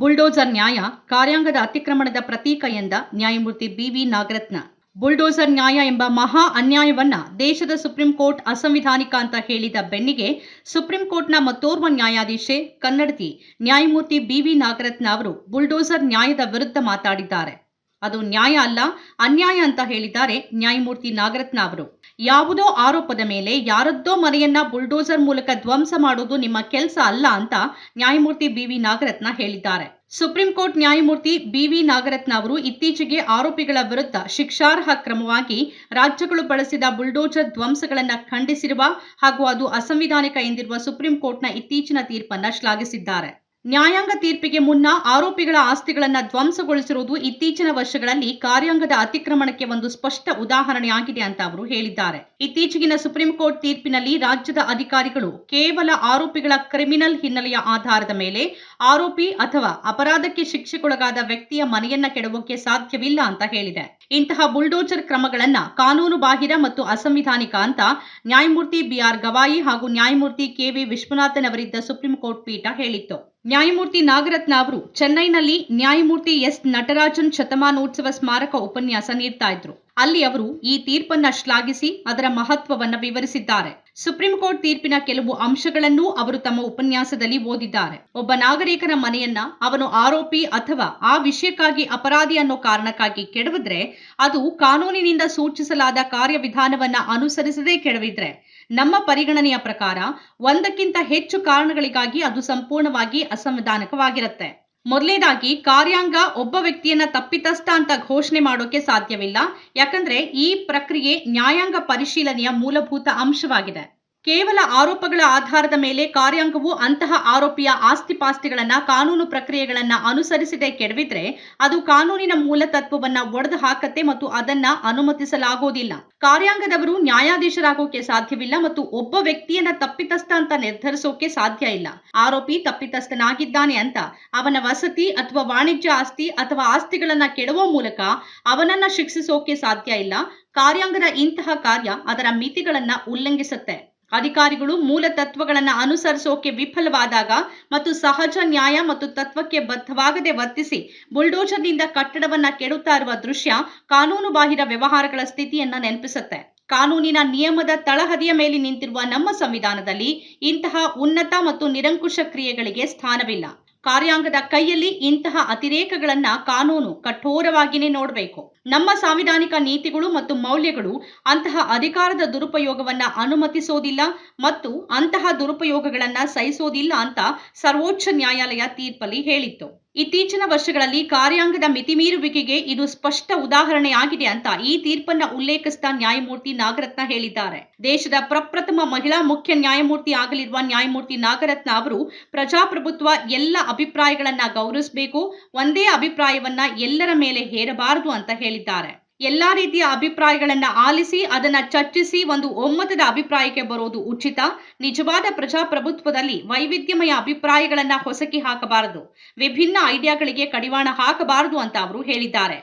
Bulldozer ನ್ಯಾಯ ಕಾರ್ಯಾಂಗದ ಅತಿಕ್ರಮಣದ ಪ್ರತೀಕ ಎಂದ ನ್ಯಾಯಮೂರ್ತಿ ಬಿವಿ ನಾಗರತ್ನ. ಬುಲ್ಡೋಜರ್ ನ್ಯಾಯ ಎಂಬ ಮಹಾ ಅನ್ಯಾಯವನ್ನ ದೇಶದ ಸುಪ್ರೀಂ ಕೋರ್ಟ್ ಅಸಂವಿಧಾನಿಕ ಅಂತ ಹೇಳಿದ ಬೆನ್ನಿಗೆ ಸುಪ್ರೀಂ ಕೋರ್ಟ್ನ ಮತ್ತೋರ್ವ ನ್ಯಾಯಾಧೀಶೆ ಕನ್ನಡತಿ ನ್ಯಾಯಮೂರ್ತಿ ಬಿವಿ ನಾಗರತ್ನ ಅವರು ಬುಲ್ಡೋಜರ್ ನ್ಯಾಯದ ವಿರುದ್ಧ ಮಾತಾಡಿದ್ದಾರೆ. ಅದು ನ್ಯಾಯ ಅಲ್ಲ, ಅನ್ಯಾಯ ಅಂತ ಹೇಳಿದ್ದಾರೆ ನ್ಯಾಯಮೂರ್ತಿ ನಾಗರತ್ನ ಅವರು. ಯಾವುದೋ ಆರೋಪದ ಮೇಲೆ ಯಾರದ್ದೋ ಮನೆಯನ್ನ ಬುಲ್ಡೋಸರ್ ಮೂಲಕ ಧ್ವಂಸ ಮಾಡುವುದು ನಿಮ್ಮ ಕೆಲಸ ಅಲ್ಲ ಅಂತ ನ್ಯಾಯಮೂರ್ತಿ ಬಿ ವಿ ನಾಗರತ್ನ ಹೇಳಿದ್ದಾರೆ. ಸುಪ್ರೀಂ ಕೋರ್ಟ್ ನ್ಯಾಯಮೂರ್ತಿ ಬಿ ವಿ ನಾಗರತ್ನ ಅವರು ಇತ್ತೀಚೆಗೆ ಆರೋಪಿಗಳ ವಿರುದ್ಧ ಶಿಕ್ಷಾರ್ಹ ಕ್ರಮವಾಗಿ ರಾಜ್ಯಗಳು ಬಳಸಿದ ಬುಲ್ಡೋಜರ್ ಧ್ವಂಸಗಳನ್ನು ಖಂಡಿಸಿರುವ ಹಾಗೂ ಅದು ಅಸಂವಿಧಾನಿಕ ಎಂದಿರುವ ಸುಪ್ರೀಂ ಕೋರ್ಟ್ನ ಇತ್ತೀಚಿನ ತೀರ್ಪನ್ನ ಶ್ಲಾಘಿಸಿದ್ದಾರೆ. ನ್ಯಾಯಾಂಗ ತೀರ್ಪಿಗೆ ಮುನ್ನ ಆರೋಪಿಗಳ ಆಸ್ತಿಗಳನ್ನು ಧ್ವಂಸಗೊಳಿಸಿರುವುದು ಇತ್ತೀಚಿನ ವರ್ಷಗಳಲ್ಲಿ ಕಾರ್ಯಾಂಗದ ಅತಿಕ್ರಮಣಕ್ಕೆ ಒಂದು ಸ್ಪಷ್ಟ ಉದಾಹರಣೆಯಾಗಿದೆ ಅಂತ ಅವರು ಹೇಳಿದ್ದಾರೆ. ಇತ್ತೀಚೆಗಿನ ಸುಪ್ರೀಂ ಕೋರ್ಟ್ ತೀರ್ಪಿನಲ್ಲಿ ರಾಜ್ಯದ ಅಧಿಕಾರಿಗಳು ಕೇವಲ ಆರೋಪಿಗಳ ಕ್ರಿಮಿನಲ್ ಹಿನ್ನೆಲೆಯ ಆಧಾರದ ಮೇಲೆ ಆರೋಪಿ ಅಥವಾ ಅಪರಾಧಕ್ಕೆ ಶಿಕ್ಷೆಗೊಳಗಾದ ವ್ಯಕ್ತಿಯ ಮನೆಯನ್ನ ಕೆಡವೋಕೆ ಸಾಧ್ಯವಿಲ್ಲ ಅಂತ ಹೇಳಿದೆ. ಇಂತಹ ಬುಲ್ಡೋಜರ್ ಕ್ರಮಗಳನ್ನ ಕಾನೂನು ಬಾಹಿರ ಮತ್ತು ಅಸಂವಿಧಾನಿಕ ಅಂತ ನ್ಯಾಯಮೂರ್ತಿ ಬಿಆರ್ ಗವಾಯಿ ಹಾಗೂ ನ್ಯಾಯಮೂರ್ತಿ ಕೆವಿ ವಿಶ್ವನಾಥನ್ ಅವರಿದ್ದ ಸುಪ್ರೀಂ ಕೋರ್ಟ್ ಪೀಠ ಹೇಳಿತ್ತು. ನ್ಯಾಯಮೂರ್ತಿ ನಾಗರತ್ನ ಅವರು ಚೆನ್ನೈನಲ್ಲಿ ನ್ಯಾಯಮೂರ್ತಿ ಎಸ್ ನಟರಾಜನ್ ಶತಮಾನೋತ್ಸವ ಸ್ಮಾರಕ ಉಪನ್ಯಾಸ ನೀಡ್ತಾ ಇದ್ರು. ಅಲ್ಲಿ ಅವರು ಈ ತೀರ್ಪನ್ನ ಶ್ಲಾಘಿಸಿ ಅದರ ಮಹತ್ವವನ್ನ ವಿವರಿಸಿದ್ದಾರೆ. ಸುಪ್ರೀಂ ಕೋರ್ಟ್ ತೀರ್ಪಿನ ಕೆಲವು ಅಂಶಗಳನ್ನೂ ಅವರು ತಮ್ಮ ಉಪನ್ಯಾಸದಲ್ಲಿ ಓದಿದ್ದಾರೆ. ಒಬ್ಬ ನಾಗರಿಕನ ಮನೆಯನ್ನ ಅವನು ಆರೋಪಿ ಅಥವಾ ಆ ವಿಷಯಕ್ಕಾಗಿ ಅಪರಾಧಿ ಅನ್ನೋ ಕಾರಣಕ್ಕಾಗಿ ಕೆಡವಿದ್ರೆ, ಅದು ಕಾನೂನಿನಿಂದ ಸೂಚಿಸಲಾದ ಕಾರ್ಯವಿಧಾನವನ್ನ ಅನುಸರಿಸದೇ ಕೆಡವಿದ್ರೆ, ನಮ್ಮ ಪರಿಗಣನೆಯ ಪ್ರಕಾರ ಒಂದಕ್ಕಿಂತ ಹೆಚ್ಚು ಕಾರಣಗಳಿಗಾಗಿ ಅದು ಸಂಪೂರ್ಣವಾಗಿ ಅಸಂವಿಧಾನಿಕವಾಗಿರುತ್ತೆ. ಮೊದಲನೇದಾಗಿ ಕಾರ್ಯಾಂಗ ಒಬ್ಬ ವ್ಯಕ್ತಿಯನ್ನ ತಪ್ಪಿತಸ್ಥ ಅಂತ ಘೋಷಣೆ ಮಾಡೋಕೆ ಸಾಧ್ಯವಿಲ್ಲ. ಯಾಕಂದ್ರೆ ಈ ಪ್ರಕ್ರಿಯೆ ನ್ಯಾಯಾಂಗ ಪರಿಶೀಲನೆಯ ಮೂಲಭೂತ ಅಂಶವಾಗಿದೆ. ಕೇವಲ ಆರೋಪಗಳ ಆಧಾರದ ಮೇಲೆ ಕಾರ್ಯಾಂಗವು ಅಂತಹ ಆರೋಪಿಯ ಆಸ್ತಿಪಾಸ್ತಿಗಳನ್ನ ಕಾನೂನು ಪ್ರಕ್ರಿಯೆಗಳನ್ನ ಅನುಸರಿಸದೆ ಕೆಡವಿದ್ರೆ ಅದು ಕಾನೂನಿನ ಮೂಲ ತತ್ವವನ್ನ ಒಡೆದು ಹಾಕತ್ತೆ ಮತ್ತು ಅದನ್ನ ಅನುಮತಿಸಲಾಗೋದಿಲ್ಲ. ಕಾರ್ಯಾಂಗದವರು ನ್ಯಾಯಾಧೀಶರಾಗೋಕೆ ಸಾಧ್ಯವಿಲ್ಲ ಮತ್ತು ಒಬ್ಬ ವ್ಯಕ್ತಿಯನ್ನ ತಪ್ಪಿತಸ್ಥ ಅಂತ ನಿರ್ಧರಿಸೋಕೆ ಸಾಧ್ಯ ಇಲ್ಲ. ಆರೋಪಿ ತಪ್ಪಿತಸ್ಥನಾಗಿದ್ದಾನೆ ಅಂತ ಅವನ ವಸತಿ ಅಥವಾ ವಾಣಿಜ್ಯ ಆಸ್ತಿ ಅಥವಾ ಆಸ್ತಿಗಳನ್ನ ಕೆಡುವ ಮೂಲಕ ಅವನನ್ನ ಶಿಕ್ಷಿಸೋಕೆ ಸಾಧ್ಯ ಇಲ್ಲ. ಕಾರ್ಯಾಂಗದ ಇಂತಹ ಕಾರ್ಯ ಅದರ ಮಿತಿಗಳನ್ನ ಉಲ್ಲಂಘಿಸುತ್ತೆ. ಅಧಿಕಾರಿಗಳು ಮೂಲ ತತ್ವಗಳನ್ನು ಅನುಸರಿಸೋಕೆ ವಿಫಲವಾದಾಗ ಮತ್ತು ಸಹಜ ನ್ಯಾಯ ಮತ್ತು ತತ್ವಕ್ಕೆ ಬದ್ಧವಾಗದೆ ವರ್ತಿಸಿ ಬುಲ್ಡೋಜರ್ನಿಂದ ಕಟ್ಟಡವನ್ನ ಕೆಡುತ್ತಾ ಇರುವ ದೃಶ್ಯ ಕಾನೂನು ಬಾಹಿರ ವ್ಯವಹಾರಗಳ ಸ್ಥಿತಿಯನ್ನ ನೆನಪಿಸುತ್ತೆ. ಕಾನೂನಿನ ನಿಯಮದ ತಳಹದಿಯ ಮೇಲೆ ನಿಂತಿರುವ ನಮ್ಮ ಸಂವಿಧಾನದಲ್ಲಿ ಇಂತಹ ಉನ್ನತ ಮತ್ತು ನಿರಂಕುಶ ಕ್ರಿಯೆಗಳಿಗೆ ಸ್ಥಾನವಿಲ್ಲ. ಕಾರ್ಯಾಂಗದ ಕೈಯಲ್ಲಿ ಇಂತಹ ಅತಿರೇಕಗಳನ್ನ ಕಾನೂನು ಕಠೋರವಾಗಿಯೇ ನೋಡಬೇಕು. ನಮ್ಮ ಸಾಂವಿಧಾನಿಕ ನೀತಿಗಳು ಮತ್ತು ಮೌಲ್ಯಗಳು ಅಂತಹ ಅಧಿಕಾರದ ದುರುಪಯೋಗವನ್ನ ಅನುಮತಿಸೋದಿಲ್ಲ ಮತ್ತು ಅಂತಹ ದುರುಪಯೋಗಗಳನ್ನ ಸಹಿಸೋದಿಲ್ಲ ಅಂತ ಸರ್ವೋಚ್ಚ ನ್ಯಾಯಾಲಯ ತೀರ್ಪಲ್ಲಿ ಹೇಳಿತ್ತು. ಇತ್ತೀಚಿನ ವರ್ಷಗಳಲ್ಲಿ ಕಾರ್ಯಾಂಗದ ಮಿತಿಮೀರುವಿಕೆಗೆ ಇದು ಸ್ಪಷ್ಟ ಉದಾಹರಣೆಯಾಗಿದೆ ಅಂತ ಈ ತೀರ್ಪನ್ನ ಉಲ್ಲೇಖಿಸಿದ ನ್ಯಾಯಮೂರ್ತಿ ನಾಗರತ್ನ ಹೇಳಿದ್ದಾರೆ. ದೇಶದ ಪ್ರಪ್ರಥಮ ಮಹಿಳಾ ಮುಖ್ಯ ನ್ಯಾಯಮೂರ್ತಿ ಆಗಲಿರುವ ನ್ಯಾಯಮೂರ್ತಿ ನಾಗರತ್ನ ಅವರು ಪ್ರಜಾಪ್ರಭುತ್ವ ಎಲ್ಲ ಅಭಿಪ್ರಾಯಗಳನ್ನ ಗೌರವಿಸಬೇಕು, ಒಂದೇ ಅಭಿಪ್ರಾಯವನ್ನ ಎಲ್ಲರ ಮೇಲೆ ಹೇರಬಾರದು ಅಂತ ಹೇಳಿದ್ದಾರೆ. ಎಲ್ಲಾ ರೀತಿಯ ಅಭಿಪ್ರಾಯಗಳನ್ನ ಆಲಿಸಿ ಅದನ್ನ ಚರ್ಚಿಸಿ ಒಂದು ಒಮ್ಮತದ ಅಭಿಪ್ರಾಯಕ್ಕೆ ಬರೋದು ಉಚಿತ. ನಿಜವಾದ ಪ್ರಜಾಪ್ರಭುತ್ವದಲ್ಲಿ ವೈವಿಧ್ಯಮಯ ಅಭಿಪ್ರಾಯಗಳನ್ನ ಹೊಸಕಿ ಹಾಕಬಾರದು. ವಿಭಿನ್ನ ಐಡಿಯಾಗಳಿಗೆ ಕಡಿವಾಣ ಹಾಕಬಾರದು ಅಂತ ಅವರು ಹೇಳಿದ್ದಾರೆ.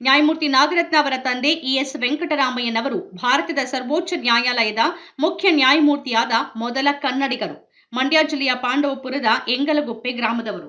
ನ್ಯಾಯಮೂರ್ತಿ ನಾಗರತ್ನ ಅವರ ತಂದೆ ಇ ಎಸ್ ವೆಂಕಟರಾಮಯ್ಯನವರು ಭಾರತದ ಸರ್ವೋಚ್ಚ ನ್ಯಾಯಾಲಯದ ಮುಖ್ಯ ನ್ಯಾಯಮೂರ್ತಿಯಾದ ಮೊದಲ ಕನ್ನಡಿಗರು. ಮಂಡ್ಯ ಜಿಲ್ಲೆಯ ಪಾಂಡವಪುರದ ಎಂಗಲಗುಪ್ಪೆ ಗ್ರಾಮದವರು.